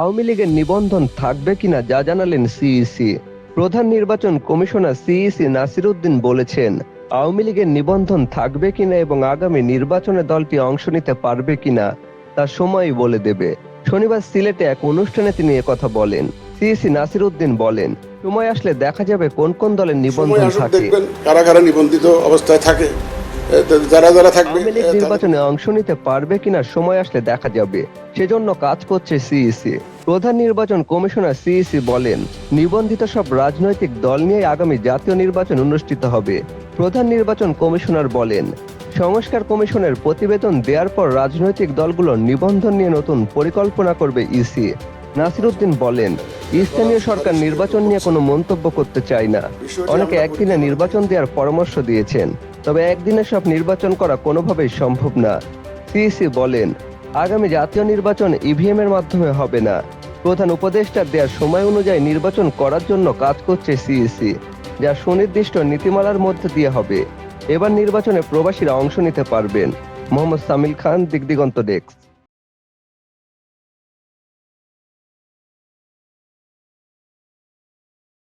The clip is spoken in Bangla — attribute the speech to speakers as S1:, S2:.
S1: আওয়ামী লীগের নিবন্ধন থাকবে কিনা যা জানালেন সিইসি প্রধান নির্বাচন কমিশনার সিইসি নাসির উদ্দিন বলেছেন আওয়ামী লীগের নিবন্ধন থাকবে কিনা এবং আগামী নির্বাচনে দলটি অংশ নিতে পারবে কিনা তা সময়ই বলে দেবে। শনিবার সিলেটে এক অনুষ্ঠানে তিনি কথা বলেন। সিইসি নাসির উদ্দিন বলেন সময় আসলে দেখা যাবে কোন কোন দলের নিবন্ধন থাকে।
S2: কারা কারা নিবন্ধিত অবস্থায় থাকে। যারা যারা থাকবে
S1: নির্বাচনে অংশ নিতে পারবে কিনা সময় আসলে দেখা যাবে। সেজন্য কাজ করছে সিইসি প্রধান নির্বাচন কমিশনার সিইসি বলেন নিবন্ধিত সব রাজনৈতিক দল নিয়ে আগামী জাতীয় নির্বাচন অনুষ্ঠিত হবে। প্রধান নির্বাচন কমিশনার বলেন সংস্কার কমিশনের প্রতিবেদন দেওয়ার পর রাজনৈতিক দলগুলোর নিবন্ধন নিয়ে নতুন পরিকল্পনা করবে ইসি নাসিরুদ্দিন বলেন স্থানীয় সরকার নির্বাচন নিয়ে কোনো মন্তব্য করতে চায় না। অনেকে একদিনে নির্বাচন দেওয়ার পরামর্শ দিয়েছেন। তবে একদিনে সব নির্বাচন করা কোনোভাবেই সম্ভব না। সিইসি বলেন, আগামী জাতীয় নির্বাচন ইভিএম এর মাধ্যমে হবে না। প্রধান উপদেষ্টার দেওয়ার সময় অনুযায়ী নির্বাচন করার জন্য কাজ করছে সিইসি, যা সুনির্দিষ্ট নীতিমালার মধ্যে দিয়ে হবে। এবার নির্বাচনে প্রবাসীরা অংশ নিতে পারবেন। মোহাম্মদ সামিল খান, দিগদিগন্ত ডেস্ক।